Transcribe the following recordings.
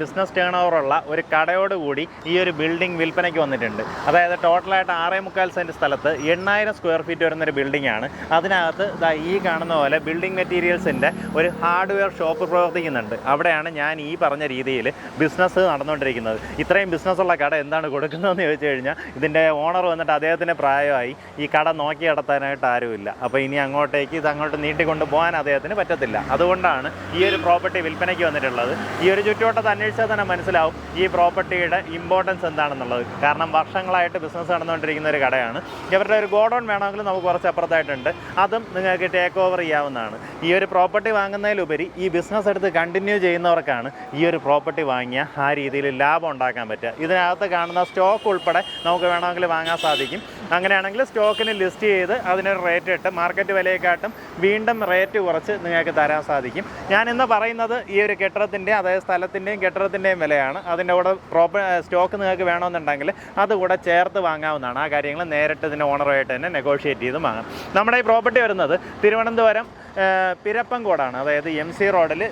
Business turn ഓവറുള്ള ഒരു കടയോടുകൂടി ഈ ഒരു ബിൽഡിംഗ് വിൽപ്പനയ്ക്ക് വന്നിട്ടുണ്ട്. അതായത് ടോട്ടലായിട്ട് ആറേ മുക്കാൽ സെന്റ് സ്ഥലത്ത് എണ്ണായിരം സ്ക്വയർ ഫീറ്റ് വരുന്നൊരു ബിൽഡിംഗ് ആണ്. അതിനകത്ത് ഈ കാണുന്ന പോലെ ബിൽഡിംഗ് മെറ്റീരിയൽസിന്റെ ഒരു ഹാർഡ്വെയർ ഷോപ്പ് പ്രവർത്തിക്കുന്നുണ്ട്. അവിടെയാണ് ഞാൻ ഈ പറഞ്ഞ രീതിയിൽ ബിസിനസ് നടന്നുകൊണ്ടിരിക്കുന്നത്. ഇത്രയും ബിസിനസ്സുള്ള കട എന്താണ് കൊടുക്കുന്നതെന്ന് ചോദിച്ചു കഴിഞ്ഞാൽ ഇതിന്റെ ഓണർ വന്നിട്ട് അദ്ദേഹത്തിന്റെ പ്രായമായി ഈ കട നോക്കി നടത്താനായിട്ട് ആരുമില്ല. അപ്പോൾ ഇനി അങ്ങോട്ടേക്ക് ഇത് അങ്ങോട്ട് നീട്ടിക്കൊണ്ട് പോകാൻ അദ്ദേഹത്തിന് പറ്റത്തില്ല. അതുകൊണ്ടാണ് ഈ ഒരു പ്രോപ്പർട്ടി വിൽപ്പനയ്ക്ക് വന്നിട്ടുള്ളത്. ഈ ഒരു ചുറ്റുവട്ടത്ത് അന്വേഷിച്ചാൽ തന്നെ മനസ്സിലാവും ഈ പ്രോപ്പർട്ടിയുടെ ഇമ്പോർട്ടൻസ് എന്താണെന്നുള്ളത്. കാരണം വർഷങ്ങളായിട്ട് ബിസിനസ് നടന്നുകൊണ്ടിരിക്കുന്ന ഒരു കടയാണ്. ഇവരുടെ ഒരു ഗോഡൗൺ വേണമെങ്കിൽ നമുക്ക് കുറച്ച് അപ്പുറത്തായിട്ടുണ്ട്. അതും നിങ്ങൾക്ക് ടേക്ക് ഓവർ ചെയ്യാവുന്നതാണ്. ഈ ഒരു പ്രോപ്പർട്ടി വാങ്ങുന്നതിലുപരി ഈ ബിസിനസ് എടുത്ത് കണ്ടിന്യൂ ചെയ്യുന്നവർക്കാണ് ഈ ഒരു പ്രോപ്പർട്ടി വാങ്ങിയ ആ രീതിയിൽ ലാഭം ഉണ്ടാക്കാൻ പറ്റുക. ഇതിനകത്ത് കാണുന്ന സ്റ്റോക്ക് ഉൾപ്പെടെ നമുക്ക് വേണമെങ്കിൽ വാങ്ങാൻ സാധിക്കും. അങ്ങനെയാണെങ്കിൽ സ്റ്റോക്കിന് ലിസ്റ്റ് ചെയ്ത് അതിനൊരു റേറ്റ് ഇട്ട് മാർക്കറ്റ് വിലയെക്കാട്ടും വീണ്ടും റേറ്റ് കുറച്ച് നിങ്ങൾക്ക് തരാൻ സാധിക്കും. ഞാൻ ഇന്ന് പറയുന്നത് ഈ ഒരു കെട്ടിടത്തിന്റെ അതായത് സ്ഥലത്തിന്റെയും കെട്ടിടത്തിന്റെയും വിലയാണ്. അതിന്റെ കൂടെ പ്രോപ്പർ സ്റ്റോക്ക് നിങ്ങൾക്ക് വേണമെന്നുണ്ടെങ്കിൽ അതുകൂടെ ചേർത്ത് വാങ്ങാവുന്നതാണ്. ആ കാര്യങ്ങൾ നേരിട്ട് ഇതിന്റെ ഓണറുമായിട്ട് തന്നെ നെഗോഷിയേറ്റ് ചെയ്ത് വാങ്ങാം. നമ്മുടെ ഈ പ്രോപ്പർട്ടി വരുന്നത് തിരുവനന്തപുരം പിരപ്പങ്കോടാണ് അതായത് എം സി റോഡിൽ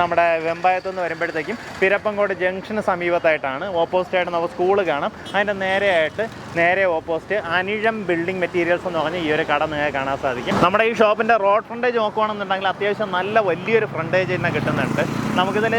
നമ്മുടെ വെമ്പായത്തു നിന്ന് വരുമ്പോഴത്തേക്കും പിരപ്പങ്കോട് ജംഗ്ഷന് സമീപത്തായിട്ടാണ്. ഓപ്പോസിറ്റായിട്ട് നമുക്ക് സ്കൂൾ കാണാം. അതിന്റെ നേരെയായിട്ട് നേരെ ഓപ്പോസിറ്റ് അനിഴം ബിൽഡിംഗ് മെറ്റീരിയൽസ് എന്ന് പറഞ്ഞ ഈ ഒരു കട നിങ്ങൾക്ക് കാണാൻ സാധിക്കും. നമ്മുടെ ഈ ഷോപ്പിന്റെ റോഡ് ഫ്രണ്ടേജ് നോക്കുകയാണെന്നുണ്ടെങ്കിൽ അത്യാവശ്യം നല്ല വലിയൊരു ഫ്രണ്ടേജ് തന്നെ കിട്ടുന്നുണ്ട്. നമുക്കിതിൽ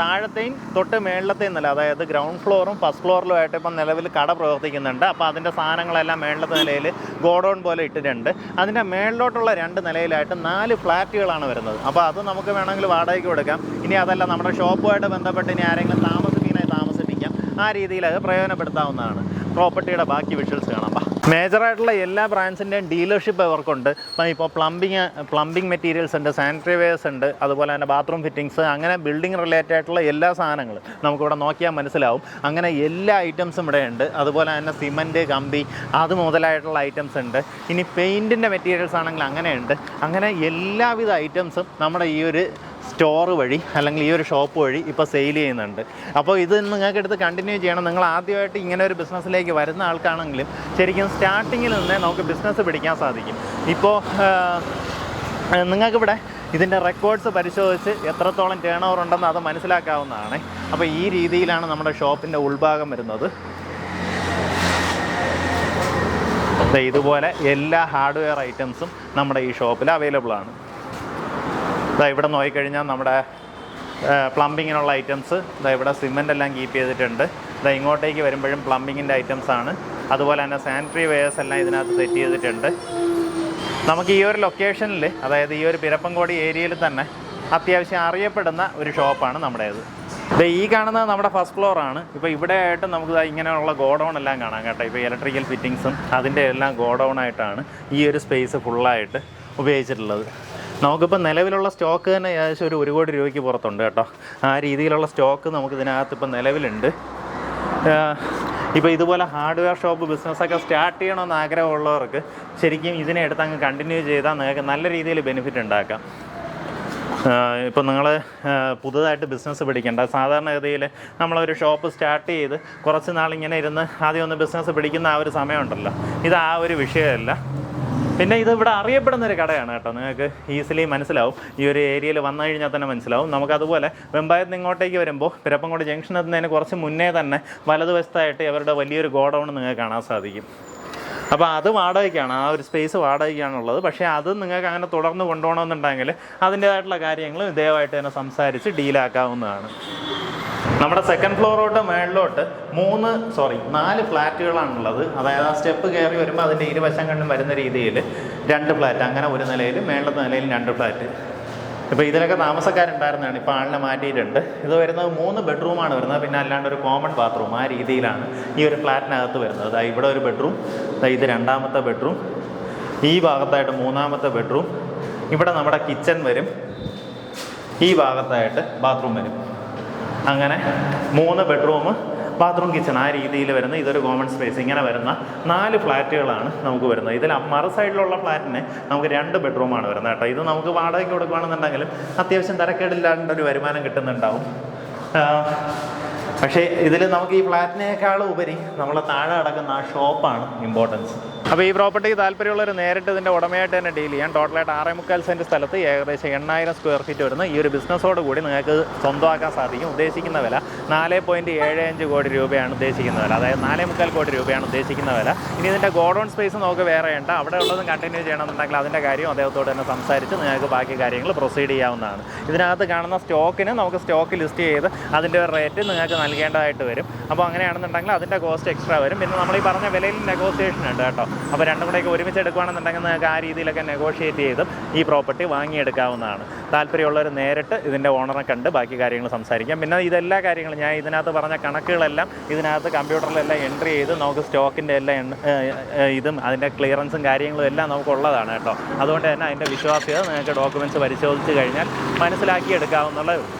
താഴത്തെയും തൊട്ട് മേളിലത്തെയും നില അതായത് ഗ്രൗണ്ട് ഫ്ലോറും ഫസ്റ്റ് ഫ്ലോറിലുമായിട്ട് ഇപ്പം നിലവിൽ കട പ്രവർത്തിക്കുന്നുണ്ട്. അപ്പോൾ അതിന്റെ സാധനങ്ങളെല്ലാം മേളിലത്തെ നിലയിൽ ഗോഡൗൺ പോലെ ഇട്ടിട്ടുണ്ട് അതിന്റെ മേളിലോട്ടുള്ള രണ്ട് നിലയിലായിട്ട് നാല് ഫ്ലാറ്റുകളാണ് വരുന്നത്. അപ്പോൾ അത് നമുക്ക് വേണമെങ്കിൽ വാടകയ്ക്ക് കൊടുക്കാം. ഇനി അതല്ല നമ്മുടെ ഷോപ്പുമായിട്ട് ബന്ധപ്പെട്ട് ഇനി ആരെങ്കിലും താമസിപ്പിക്കണേ താമസിപ്പിക്കാം. ആ രീതിയിൽ അത് പ്രയോജനപ്പെടുത്താവുന്നതാണ്. പ്രോപ്പർട്ടിയുടെ ബാക്കി വിഷ്വൽസ് കാണാം. മേജറായിട്ടുള്ള എല്ലാ ബ്രാൻഡ്സിന്റെയും ഡീലർഷിപ്പ് അവർക്കുണ്ട് അപ്പം ഇപ്പോൾ പ്ലംബിങ് പ്ലംബിംഗ് മെറ്റീരിയൽസ് ഉണ്ട് സാനിറ്ററി വെയർസ് ഉണ്ട് അതുപോലെ തന്നെ ബാത്റൂം ഫിറ്റിങ്സ് അങ്ങനെ ബിൽഡിംഗ് റിലേറ്റഡ് ആയിട്ടുള്ള എല്ലാ സാധനങ്ങളും നമുക്കിവിടെ നോക്കിയാൽ മനസ്സിലാവും. അങ്ങനെ എല്ലാ ഐറ്റംസും ഇവിടെ ഉണ്ട് അതുപോലെ തന്നെ സിമന്റ് കമ്പി അത് മുതലായിട്ടുള്ള ഐറ്റംസ് ഉണ്ട്. ഇനി പെയിന്റിന്റെ മെറ്റീരിയൽസ് ആണെങ്കിൽ അങ്ങനെയുണ്ട്. അങ്ങനെ എല്ലാവിധ ഐറ്റംസും നമ്മുടെ ഈ ഒരു സ്റ്റോർ വഴി അല്ലെങ്കിൽ ഈ ഒരു ഷോപ്പ് വഴി ഇപ്പോൾ സെയിൽ ചെയ്യുന്നുണ്ട്. അപ്പോൾ ഇത് നിങ്ങൾക്ക് എടുത്ത് കണ്ടിന്യൂ ചെയ്യണം. നിങ്ങൾ ആദ്യമായിട്ട് ഇങ്ങനെ ഒരു ബിസിനസ്സിലേക്ക് വരുന്ന ആൾക്കാണെങ്കിലും ശരിക്കും സ്റ്റാർട്ടിങ്ങിൽ നിന്നേ നമുക്ക് ബിസിനസ് പിടിക്കാൻ സാധിക്കും. ഇപ്പോൾ നിങ്ങൾക്കിവിടെ ഇതിന്റെ റെക്കോർഡ്സ് പരിശോധിച്ച് എത്രത്തോളം ടേൺ ഓവർ ഉണ്ടെന്ന് അത് മനസ്സിലാക്കാവുന്നതാണ്. അപ്പോൾ ഈ രീതിയിലാണ് നമ്മുടെ ഷോപ്പിന്റെ ഉൾഭാഗം വരുന്നത്. ഇതുപോലെ എല്ലാ ഹാർഡ്വെയർ ഐറ്റംസും നമ്മുടെ ഈ ഷോപ്പിൽ അവൈലബിൾ ആണ്. ദാ ഇവിടെ നോക്കിക്കഴിഞ്ഞാൽ നമ്മുടെ പ്ലംബിങ്ങിനുള്ള ഐറ്റംസ് ഇതാ ഇവിടെ സിമെന്റ് എല്ലാം കീപ്പ് ചെയ്തിട്ടുണ്ട്. ഇതാ ഇങ്ങോട്ടേക്ക് വരുമ്പോഴും പ്ലംബിങ്ങിന്റെ ഐറ്റംസ് ആണ്. അതുപോലെ തന്നെ സാനിറ്ററി വെയേഴ്സ് എല്ലാം ഇതിനകത്ത് സെറ്റ് ചെയ്തിട്ടുണ്ട്. നമുക്ക് ഈ ഒരു ലൊക്കേഷനിൽ അതായത് ഈ ഒരു പിരപ്പൻകോടി ഏരിയയിൽ തന്നെ അത്യാവശ്യം അറിയപ്പെടുന്ന ഒരു ഷോപ്പാണ് നമ്മുടേത്. ഇത് ഈ കാണുന്നത് നമ്മുടെ ഫസ്റ്റ് ഫ്ലോറാണ് ഇപ്പോൾ ഇവിടെ ആയിട്ട് നമുക്ക് ഇങ്ങനെയുള്ള ഗോഡൗൺ എല്ലാം കാണാം കേട്ടോ. ഇപ്പോൾ ഇലക്ട്രിക്കൽ ഫിറ്റിങ്സും അതിന്റെ എല്ലാം ഗോഡൗൺ ആയിട്ടാണ് ഈ ഒരു സ്പേസ് ഫുള്ളായിട്ട് ഉപയോഗിച്ചിട്ടുള്ളത്. നമുക്കിപ്പോൾ നിലവിലുള്ള സ്റ്റോക്ക് തന്നെ ഏകദേശം ഒരു ഒരു കോടി രൂപയ്ക്ക് പുറത്തുണ്ട് കേട്ടോ. ആ രീതിയിലുള്ള സ്റ്റോക്ക് നമുക്ക് ഇതിനകത്ത് ഇപ്പം നിലവിലുണ്ട്. ഇപ്പോൾ ഇതുപോലെ ഹാർഡ്വെയർ ഷോപ്പ് ബിസിനസ്സൊക്കെ സ്റ്റാർട്ട് ചെയ്യണമെന്ന് ആഗ്രഹമുള്ളവർക്ക് ശരിക്കും ഇതിനെ എടുത്ത് അങ്ങ് കണ്ടിന്യൂ ചെയ്താൽ നിങ്ങൾക്ക് നല്ല രീതിയിൽ ബെനിഫിറ്റ് ഉണ്ടാക്കാം. ഇപ്പം നിങ്ങൾ പുതുതായിട്ട് ബിസിനസ് പിടിക്കേണ്ട. സാധാരണഗതിയിൽ നമ്മളൊരു ഷോപ്പ് സ്റ്റാർട്ട് ചെയ്ത് കുറച്ച് നാളിങ്ങനെ ഇരുന്ന് ആദ്യം ഒന്ന് ബിസിനസ് പിടിക്കുന്ന ആ ഒരു സമയമുണ്ടല്ലോ. ഇത് ആ ഒരു വിഷയമല്ല. പിന്നെ ഇത് ഇവിടെ അറിയപ്പെടുന്ന ഒരു കടയാണ് കേട്ടോ. നിങ്ങൾക്ക് ഈസിലി മനസ്സിലാവും. ഈ ഒരു ഏരിയയിൽ വന്നു കഴിഞ്ഞാൽ തന്നെ മനസ്സിലാവും. നമുക്കതുപോലെ വെമ്പായത്ത് ഇങ്ങോട്ടേക്ക് വരുമ്പോൾ പിരപ്പങ്കോട് ജംഗ്ഷൻ എത്തുന്നതിന് കുറച്ച് മുന്നേ തന്നെ വലതുവശത്തായിട്ട് ഇവരുടെ വലിയൊരു ഗോഡൗൺ നിങ്ങൾക്ക് കാണാൻ സാധിക്കും. അപ്പോൾ അത് വാടകയ്ക്കാണ്. ആ ഒരു സ്പേസ് വാടകയ്ക്കാണുള്ളത്. പക്ഷേ അത് നിങ്ങൾക്ക് അങ്ങനെ തുടർന്ന് കൊണ്ടുപോകണമെന്നുണ്ടെങ്കിൽ അതിന്റേതായിട്ടുള്ള കാര്യങ്ങൾ ദയവായിട്ട് തന്നെ സംസാരിച്ച് ഡീലാക്കാവുന്നതാണ് നമ്മുടെ സെക്കൻഡ് ഫ്ലോറോട്ട് മേളിലോട്ട് മൂന്ന് സോറി നാല് ഫ്ലാറ്റുകളാണുള്ളത്. അതായത് ആ സ്റ്റെപ്പ് കയറി വരുമ്പോൾ അതിന്റെ കണ്ടും വരുന്ന രീതിയിൽ രണ്ട് ഫ്ലാറ്റ്. അങ്ങനെ ഒരു നിലയിൽ മേളിലത്തെ നിലയിൽ രണ്ട് ഫ്ലാറ്റ്. ഇപ്പോൾ ഇതിലൊക്കെ താമസക്കാരുണ്ടായിരുന്നതാണ്. ഇപ്പോൾ ആളിനെ മാറ്റിയിട്ടുണ്ട്. ഇത് വരുന്നത് മൂന്ന് ബെഡ്റൂമാണ് വരുന്നത്. പിന്നെ അല്ലാണ്ട് ഒരു കോമൺ ബാത്റൂം ആ രീതിയിലാണ് ഈ ഒരു ഫ്ലാറ്റിനകത്ത് വരുന്നത്. അതായത് ഇവിടെ ഒരു ബെഡ്റൂം. ഇത് രണ്ടാമത്തെ ബെഡ്റൂം. ഈ ഭാഗത്തായിട്ട് മൂന്നാമത്തെ ബെഡ്റൂം. ഇവിടെ നമ്മുടെ കിച്ചൺ വരും. ഈ ഭാഗത്തായിട്ട് ബാത്റൂം വരും. അങ്ങനെ മൂന്ന് ബെഡ്റൂം ബാത്റൂം കിച്ചൺ ആ രീതിയിൽ വരുന്ന ഇതൊരു കോമൺ സ്പേസ് ഇങ്ങനെ വരുന്ന നാല് ഫ്ലാറ്റുകളാണ് നമുക്ക് വരുന്നത്. ഇതിൽ മറു സൈഡിലുള്ള ഫ്ലാറ്റിന് നമുക്ക് രണ്ട് ബെഡ്റൂമാണ് വരുന്നത് കേട്ടോ. ഇത് നമുക്ക് വാടകയ്ക്ക് കൊടുക്കുകയാണെന്നുണ്ടെങ്കിലും അത്യാവശ്യം തരക്കേടില്ലാണ്ട് ഒരു വരുമാനം കിട്ടുന്നുണ്ടാവും. പക്ഷേ ഇതിൽ നമുക്ക് ഈ ഫ്ലാറ്റിനേക്കാളും ഉപരി നമ്മളെ താഴെ കിടക്കുന്ന ആ ഷോപ്പാണ് ഇമ്പോർട്ടൻസ് അപ്പോൾ ഈ പ്രോപ്പർട്ടി താല്പര്യമുള്ളവർ നേരിട്ട് ഇതിന്റെ ഉടമയായിട്ട് തന്നെ ഡീൽ ചെയ്യാം. ടോട്ടലായിട്ട് ആറേ മുക്കാൽ സെന്റ് സ്ഥലത്ത് ഏകദേശം എണ്ണായിരം സ്ക്വയർ ഫീറ്റ് വരുന്ന. ഈ ഒരു ബിസിനസ്സോട് കൂടി നിങ്ങൾക്ക് സ്വന്തമാക്കാൻ സാധിക്കും. ഉദ്ദേശിക്കുന്ന വില നാല് പോയിന്റ് ഏഴ് അഞ്ച് കോടി രൂപയാണ് ഉദ്ദേശിക്കുന്ന വില. അതായത് നാലേ മുക്കാൽ കോടി രൂപയാണ് ഉദ്ദേശിക്കുന്ന വില. ഇനി ഇതിന്റെ ഗോഡൗൺ സ്പേസ് നമുക്ക് വേറെ ഉണ്ട്. അവിടെ ഉള്ളതും കണ്ടിന്യൂ ചെയ്യണമെന്നുണ്ടെങ്കിൽ അതിന്റെ കാര്യം അദ്ദേഹത്തോട് തന്നെ സംസാരിച്ച് നിങ്ങൾക്ക് ബാക്കി കാര്യങ്ങൾ പ്രൊസീഡ് ചെയ്യാവുന്നതാണ്. ഇതിനകത്ത് കാണുന്ന സ്റ്റോക്കിന് നമുക്ക് സ്റ്റോക്ക് ലിസ്റ്റ് ചെയ്ത് അതിന്റെ റേറ്റ് നിങ്ങൾക്ക് നൽകേണ്ടതായിട്ട് വരും. അപ്പോൾ അങ്ങനെയാണെന്നുണ്ടെങ്കിൽ അതിന്റെ കോസ്റ്റ് എക്സ്ട്രാ വരും. പിന്നെ നമ്മൾ ഈ പറഞ്ഞ വിലയിൽ നെഗോസിയേഷൻ ഉണ്ട് കേട്ടോ. അപ്പോൾ രണ്ടും കൂടെയൊക്കെ ഒരുമിച്ച് എടുക്കുകയാണെന്നുണ്ടെങ്കിൽ നിങ്ങൾക്ക് ആ രീതിയിലൊക്കെ നെഗോഷിയേറ്റ് ചെയ്തും ഈ പ്രോപ്പർട്ടി വാങ്ങിയെടുക്കാവുന്നതാണ്. താല്പര്യമുള്ളവർ നേരിട്ട് ഇതിന്റെ ഓണറെ കണ്ട് ബാക്കി കാര്യങ്ങൾ സംസാരിക്കാം. പിന്നെ ഇതെല്ലാ കാര്യങ്ങളും ഞാൻ ഇതിനകത്ത് പറഞ്ഞ കണക്കുകളെല്ലാം ഇതിനകത്ത് കമ്പ്യൂട്ടറിലെല്ലാം എൻട്രി ചെയ്ത് നമുക്ക് സ്റ്റോക്കിന്റെ എല്ലാം ഇതും അതിന്റെ ക്ലിയറൻസും കാര്യങ്ങളും എല്ലാം നമുക്കുള്ളതാണ് കേട്ടോ. അതുകൊണ്ട് തന്നെ അതിന്റെ വിശ്വാസ്യത നിങ്ങൾക്ക് ഡോക്യുമെന്റ്സ് പരിശോധിച്ച് കഴിഞ്ഞാൽ മനസ്സിലാക്കി എടുക്കാവുന്നുള്ള